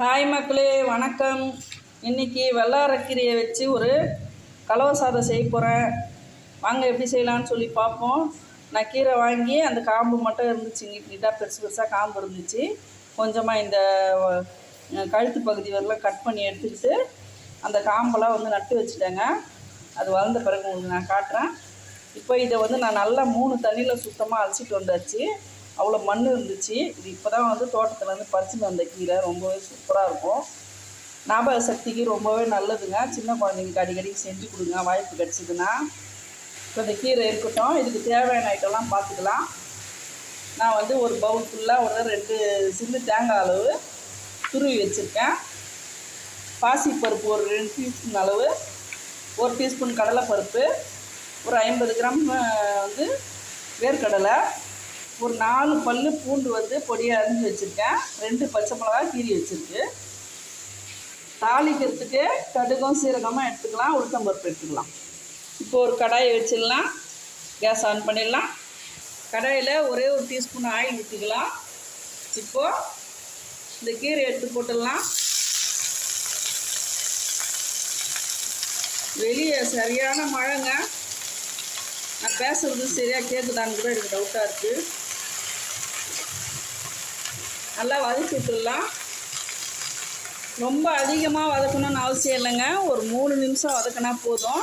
Hi மக்களே வணக்கம். இன்றைக்கி வெள்ளாரக்கீரையை வச்சு ஒரு கலவை சாதம் செய்ய போகிறேன் வாங்க எப்படி செய்யலான்னு சொல்லி பார்ப்போம். நான் கீரை வாங்கி அந்த காம்பு மட்டும் இருந்துச்சு. நீட்டாக பெருசு பெருசாக காம்பு இருந்துச்சு. கொஞ்சமாக இந்த கழுத்து பகுதி வரலாம் கட் பண்ணி எடுத்துக்கிட்டு அந்த காம்பெல்லாம் வந்து நட்டு வச்சுட்டேங்க. அது வளர்ந்த பிறகு உங்களுக்கு நான் காட்டுறேன். இப்போ இதை வந்து நான் நல்லா மூணு தண்ணியில் சுத்தமாக அலசிட்டு வந்தாச்சு. அவ்வளோ மண் இருந்துச்சு. இது இப்போ தான் வந்து தோட்டத்துலேருந்து பறிச்சுட்டு வந்த கீரை. ரொம்பவே சூப்பராக இருக்கும். ஞாபக சக்திக்கு ரொம்பவே நல்லதுங்க. சின்ன குழந்தைங்களுக்கு அடிக்கடி செஞ்சு கொடுங்க. வாய்ப்பு கிடச்சிதுன்னா இப்போ இந்த கீரை இருக்கட்டும் இதுக்கு தேவையான ஐட்டம்லாம் பார்த்துக்கலாம் நான் வந்து ஒரு பவுல் ஃபுல்லாக ஒரு ரெண்டு சின்ன தேங்காய் அளவு துருவி வச்சுருக்கேன். பாசிப்பருப்பு ஒரு ரெண்டு டீஸ்பூன் அளவு ஒரு டீஸ்பூன் கடலைப்பருப்பு ஒரு ஐம்பது கிராம் வந்து வேர்க்கடலை ஒரு நாலு பல்லு பூண்டு வந்து பொடியாக அரிஞ்சு வச்சுருக்கேன். ரெண்டு பச்சை மிளகா கீறி வச்சுருக்கு. தாளிக்கிறதுக்கு கடுகும் சீரகமாக எடுத்துக்கலாம். உளுத்தம்பருப்பு எடுத்துக்கலாம். இப்போ ஒரு கடாயை வச்சிடலாம். கேஸ் ஆன் பண்ணிடலாம். கடாயில் ஒரே ஒரு டீஸ்பூன் ஆயில் ஊற்றிக்கலாம் இப்போது இந்த கீரை எடுத்து போட்டுடலாம். வெளியே சரியான மழைங்க. நான் பேசுறது சரியாக கேட்குதான்னு கூட எனக்கு டவுட்டாக இருக்குது நல்லா வதக்கி விட்டுடலாம். ரொம்ப அதிகமாக வதக்கணும்னு அவசியம் இல்லைங்க. ஒரு மூணு நிமிஷம் வதக்கினா போதும்.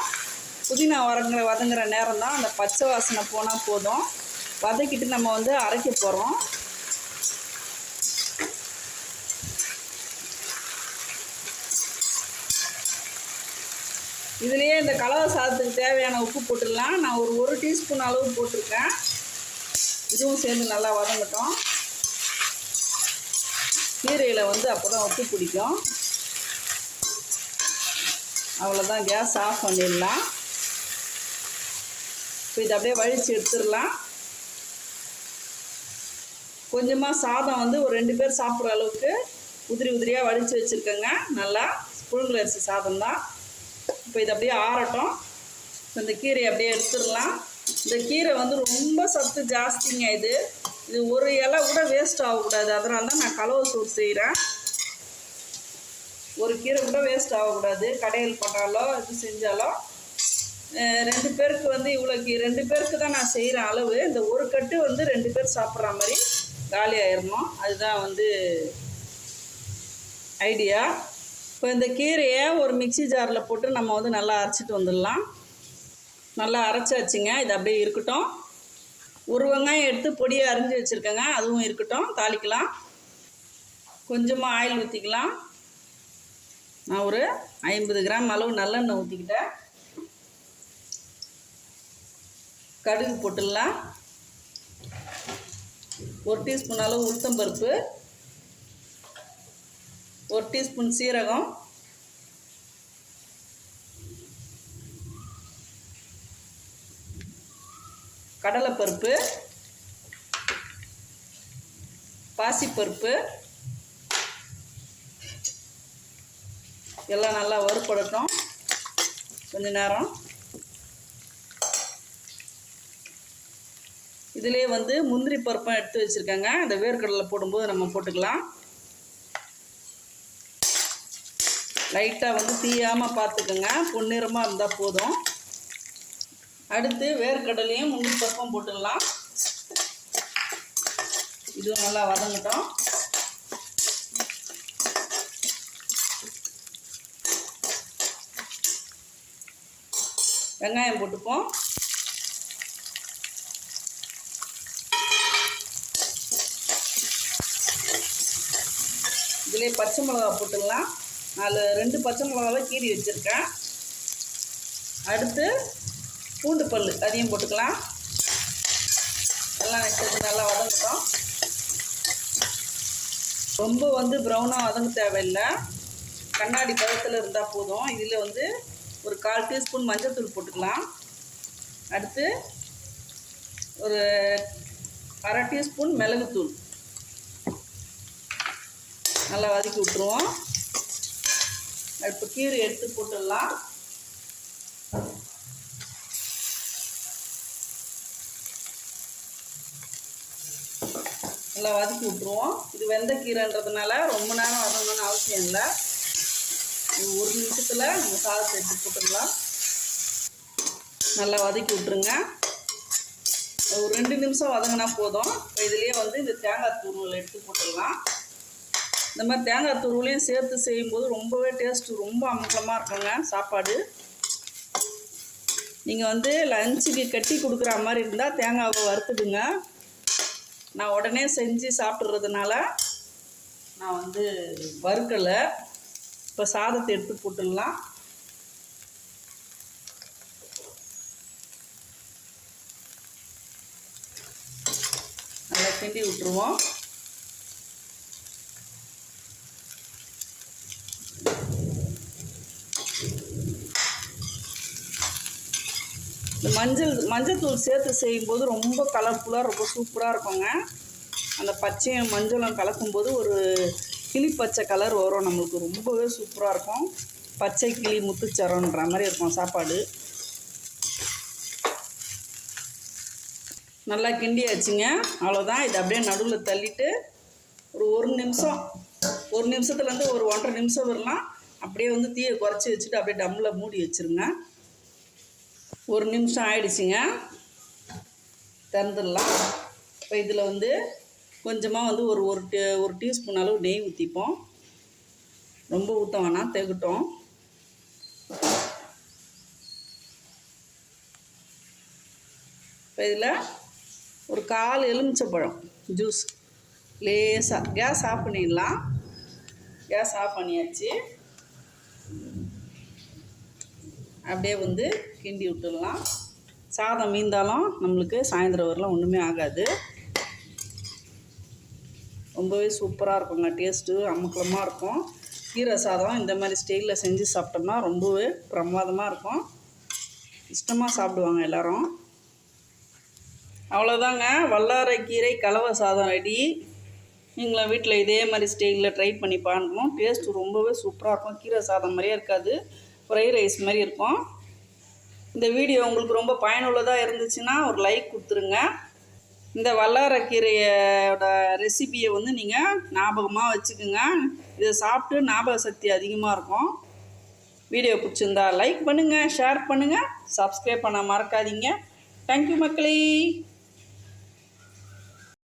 புதினா வரங்கிற வதங்குற நேரம் தான் அந்த பச்சை வாசனை போனால் போதும். வதக்கிட்டு நம்ம வந்து அரைக்க போகிறோம் இதுலேயே இந்த கலவை சாதத்துக்கு தேவையான உப்பு போட்டுடலாம். நான் ஒரு ஒரு டீஸ்பூன் அளவு போட்டிருக்கேன். இதுவும் சேர்ந்து நல்லா வதங்கட்டும். கீரையில் வந்து அப்போ தான் உப்பு பிடிக்கும். அவ்வளோதான் கேஸ் ஆஃப் பண்ணிடலாம். இப்போ இதை அப்படியே வழித்து எடுத்துடலாம். கொஞ்சமாக சாதம் வந்து ஒரு ரெண்டு பேர் சாப்பிட்ற அளவுக்கு உதிரி உதிரியாக வடித்து வச்சுருக்கேங்க. நல்லா புழுங்கல் அரிசி சாதம் தான் இப்போ இது அப்படியே ஆறட்டும். இந்த கீரையை அப்படியே எடுத்துடலாம். இந்த கீரை வந்து ரொம்ப சத்து ஜாஸ்திங்க இது. இது ஒரு இலை கூட வேஸ்ட் ஆகக்கூடாது. அதனால தான் நான் கலவை சோறு செய்கிறேன் ஒரு கீரை கூட வேஸ்ட் ஆகக்கூடாது. கடையில் போட்டாலோ இது செஞ்சாலோ. ரெண்டு பேருக்கு வந்து இவ்வளோ கீ ரெண்டு பேருக்கு தான் நான் செய்கிற அளவு. இந்த ஒரு கட்டு வந்து ரெண்டு பேர் சாப்பிட்ற மாதிரி காலி ஆயிடணும் அதுதான் வந்து ஐடியா. இப்போ இந்த கீரையை ஒரு மிக்ஸி ஜாரில் போட்டு நம்ம வந்து நல்லா அரைச்சிட்டு வந்துடலாம். நல்லா அரைச்சாச்சுங்க. இது அப்படியே இருக்கட்டும். ஒரு வெங்காயம் எடுத்து பொடியை அரிஞ்சு வச்சுருக்கேங்க. அதுவும் இருக்கட்டும். தாளிக்கலாம். கொஞ்சமாக ஆயில் ஊற்றிக்கலாம் நான் ஒரு ஐம்பது கிராம் அளவு நல்லெண்ணெய் ஊற்றிக்கிட்டேன் கடுகு போட்டுடலாம். ஒரு டீஸ்பூன் அளவு உளுத்தம்பருப்பு. ஒரு டீஸ்பூன் சீரகம். கடலைப்பருப்பு பாசிப்பருப்பு எல்லாம் நல்லா வறுப்படட்டும் கொஞ்ச நேரம். இதிலே வந்து முந்திரி பருப்பும் எடுத்து வச்சுருக்காங்க. இந்த வேர்க்கடலை போடும்போது நம்ம போட்டுக்கலாம். லைட்டாக வந்து தீயாமல் பார்த்துக்கோங்க. பொன்னிறமாக இருந்தால் போதும். அடுத்து வேர்க்கடலையும் முந்திரி பருப்பும் போட்டுடலாம். இதுவும் நல்லா வதங்கட்டும். வெங்காயம் போட்டுப்போம். இதிலே பச்சை மிளகா போட்டுடலாம் நாலு ரெண்டு பச்சை மிளகாவை கீறி வச்சுருக்கேன். அடுத்து பூண்டு பல் அதையும் போட்டுக்கலாம். எல்லாம் வச்சது நல்லா வதங்கட்டும். ரொம்ப வந்து ப்ரௌனாக வதங்க தேவையில்லை. கண்ணாடி பதத்தில் இருந்தால் போதும். இதில் வந்து ஒரு கால் டீஸ்பூன் மஞ்சள்தூள் போட்டுக்கலாம். அடுத்து ஒரு அரை டீஸ்பூன் மிளகுத்தூள் நல்லா வதக்கி விட்ருவோம் இப்போ கீரை எடுத்து போட்டுடலாம். நல்லா வதக்கி விட்ருவோம் இது வெந்த கீரைன்றதுனால ரொம்ப நேரம் வதங்கணும்னு அவசியம் இல்லை. ஒரு நிமிஷத்தில் நம்ம சாதத்தை எடுத்து போட்டுடலாம். நல்லா வதக்கி விட்ருங்க ஒரு ரெண்டு நிமிஷம் வதங்கினா போதும். இப்போ இதுலேயே வந்து இந்த தேங்காய் துருவல் எடுத்து போட்டுடலாம். இந்த மாதிரி தேங்காய் துருவலையும் சேர்த்து செய்யும்போது ரொம்பவே டேஸ்ட்டு ரொம்ப அமக்கலமாக இருக்குங்க சாப்பாடு. நீங்கள் வந்து லஞ்சுக்கு கட்டி கொடுக்குற மாதிரி இருந்தால் தேங்காவை வறுத்துடுங்க. நான் உடனே செஞ்சு சாப்பிட்றதுனால நான் வந்து வறுக்கலை. இப்போ சாதத்தை எடுத்து போட்டுடலாம். நல்லா கிண்டி விட்டுருவோம். இந்த மஞ்சள் மஞ்சத்தூள் சேர்த்து செய்யும்போது ரொம்ப கலர்ஃபுல்லாக ரொம்ப சூப்பராக இருக்குங்க. அந்த பச்சையும் மஞ்சளும் கலக்கும்போது ஒரு கிளி பச்சை கலர் வரும் நம்மளுக்கு. ரொம்பவே சூப்பராக இருக்கும். பச்சை கிளி முத்துச்சரன்ற மாதிரி இருக்கும் சாப்பாடு. நல்லா கிண்டியாச்சுங்க. அவ்வளோதான் இது அப்படியே நடுவில் தள்ளிட்டு ஒரு ஒரு நிமிஷம் ஒரு நிமிஷத்துலேருந்து ஒரு ஒன்றரை நிமிஷம் வரலாம். அப்படியே வந்து தீயை குறைச்சி வச்சுட்டு அப்படியே டம்மில் மூடி வச்சுருங்க. ஒரு நிமிஷம் ஆயிடுச்சுங்க. திறந்துடலாம். இப்போ இதில் வந்து கொஞ்சமாக வந்து ஒரு ஒரு டீ ஒரு டீஸ்பூன் அளவு நெய் ஊற்றிப்போம் ரொம்ப ஊற்ற வேணாம் தெகட்டும். இப்போ இதில் ஒரு கால் எலுமிச்சப்பழம் ஜூஸ் லேசாக கேஸ் ஆஃப் பண்ணிடலாம். கேஸ் ஆஃப் பண்ணியாச்சு. அப்படியே வந்து கிண்டி விட்டுடலாம். சாதம் மீந்தாலும் நம்மளுக்கு சாயந்தரம் வரலாம் ஒன்றுமே ஆகாது. ரொம்பவே சூப்பராக இருக்குங்க டேஸ்ட்டு அமுக்கலமாக இருக்கும். கீரை சாதம் இந்த மாதிரி ஸ்டைலில் செஞ்சு சாப்பிட்டோம்னா ரொம்பவே பிரமாதமாக இருக்கும். இஷ்டமாக சாப்பிடுவாங்க எல்லோரும். அவ்வளோதாங்க வல்லாரை கீரை கலவை சாதம் ரெடி நீங்களும் வீட்டில் இதே மாதிரி ஸ்டைலில் ட்ரை பண்ணி பாருங்க டேஸ்ட்டு ரொம்பவே சூப்பராக இருக்கும் கீரை சாதம் மாதிரியே இருக்காது. ஃப்ரை ரைஸ் மாதிரி இருக்கும். இந்த வீடியோ உங்களுக்கு ரொம்ப பயனுள்ளதாக இருந்துச்சுன்னா ஒரு லைக் கொடுத்துருங்க. இந்த வல்லாரக்கீரையோட ரெசிபியை வந்து நீங்கள் ஞாபகமாக வச்சுக்கோங்க. இதை சாப்பிட்டு ஞாபக சக்தி அதிகமாக இருக்கும். வீடியோ பிடிச்சிருந்தா லைக் பண்ணுங்கள் ஷேர் பண்ணுங்கள் சப்ஸ்கிரைப் பண்ண மறக்காதீங்க. தேங்க்யூ மக்களே.